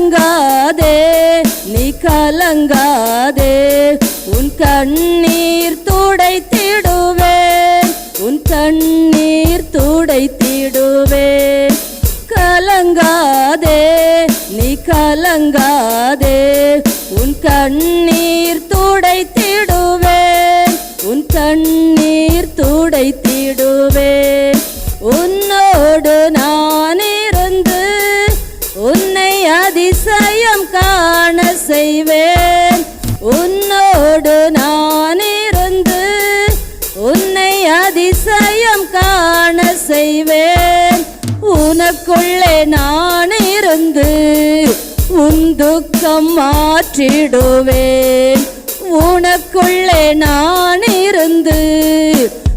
கலங்காதே நீ கலங்காதே உன் கண்ணீர் துடைத்திடுவேன் உன் கண்ணீர் துடைத்திடுவேன். கலங்காதே நீ கலங்காதே அதிசயம் காண செய்வேன். உனக்குள்ளே நான் இருந்து உன் துக்கம் மாற்றிடுவேன். உனக்குள்ளே நான் இருந்து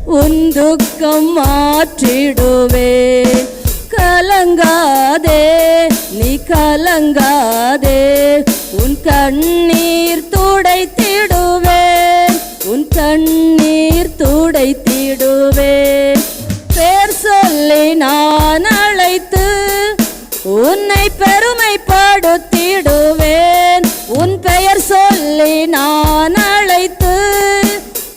உன் துக்கம் மாற்றிடுவேன். கலங்காதே நீ கலங்காதே. உன் கண்ணீர் தூ உன்னை பெருமைப்படுத்திடுவேன். உன் பெயர் சொல்லி நான் அழைத்து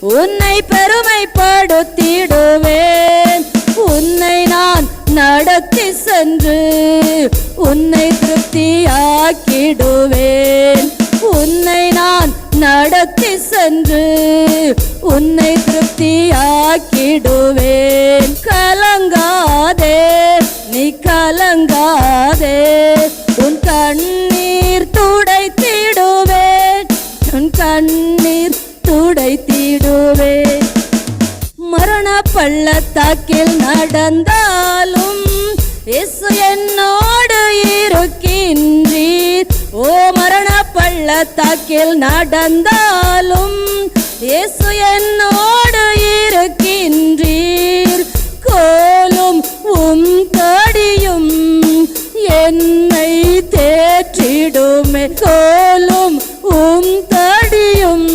உன்னை பெருமைப்படுத்திடுவேன். உன்னை நான் நடத்தி சென்று உன்னை திருப்தியாக்கிடுவேன். உன்னை நான் நடத்தி சென்று உன்னை திருப்தியாக்கிடுவேன். கலங்காதே. கை கலங்காதே. உன் கண்ணீர் துடைத்திடுவேன் உன் கண்ணீர் துடைத்திடுவேன் மரண பள்ளத்தாக்கில் நடந்தாலும் இசு என்னோடு இருக்கின்றீர். ஓ மரண பள்ளத்தாக்கில் நடந்தாலும் ஏற்றிடுமே கோலும் உம் தடியும்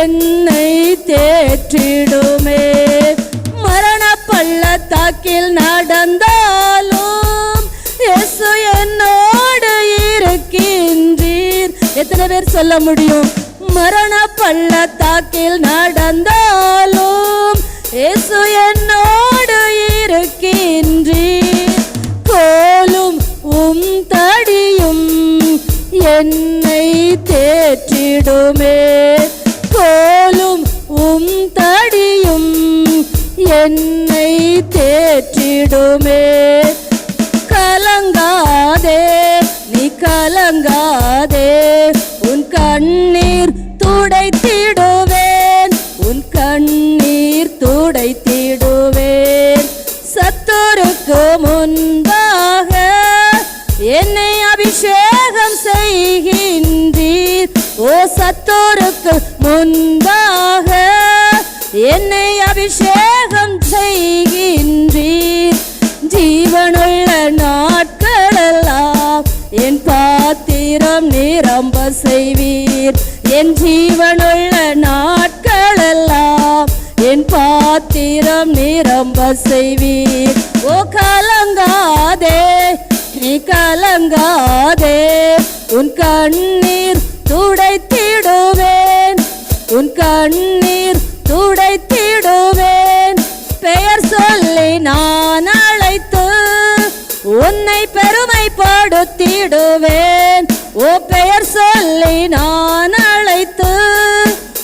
என்னை தேற்றிடுமே. மரண பள்ளத்தாக்கில் நடந்தாலும் எசு என்னோடு இருக்கின்றீர். எத்தனை பேர் சொல்ல முடியும்? மரண பள்ளத்தாக்கில் நடந்தாலும் இயேசு நீயும் என்னை தேற்றிடுமே. கோலும் உம் தடியும் என்னை தேற்றிடுமே. அபிஷேகம் செய்கின்றீர். ஓ சத்தோருக்கு முன்பாக என்னை அபிஷேகம் செய்கின்றீர். ஜீவனுள்ள நாட்களெல்லாம் என் பாத்திரம் நிரம்ப செய்வீர். என் ஜீவனுள்ள நாட்களெல்லாம் என் பாத்திரம் நிரம்ப செய்வீர். ஓ கலங்காதே கலங்காதே. உன் கண்ணீர் துடைத்திடுவேன். உன் கண்ணீர் துடைத்திடுவேன். பெயர் சொல்லி நான் அழைத்து உன்னை பெருமைப்படுத்திடுவேன். ஓ பெயர் சொல்லி நான் அழைத்து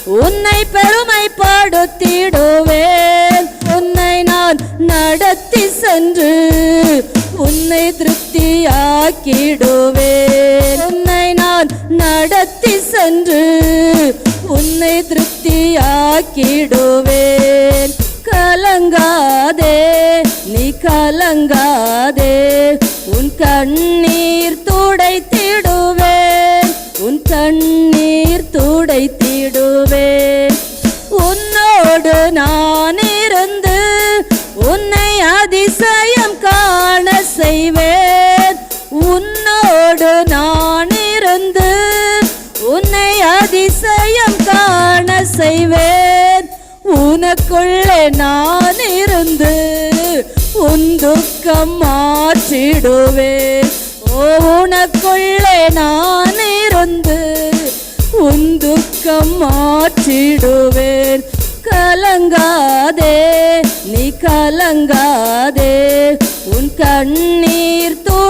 உன்னை பெருமைப்படுத்திடுவேன். உன்னை நான் நடத்தி சென்று உன்னை திருப்தியாக்கிடுவேன். உன்னை நான் நடத்தி சென்று உன்னை திருப்தியாக்கிடுவேன். கலங்காதே நீ கலங்காதே. உன் கண்ணீர் தூ அதிசயம் காண செய்வேன். உனக்குள்ளே நான் இருந்து உன் துக்கம் மாற்றிடுவேன். ஓ உனக்குள்ளே நான் இருந்து உன் துக்கம் மாற்றிடுவேன். கலங்காதே நீ கலங்காதே. உன் கண்ணீர் தூ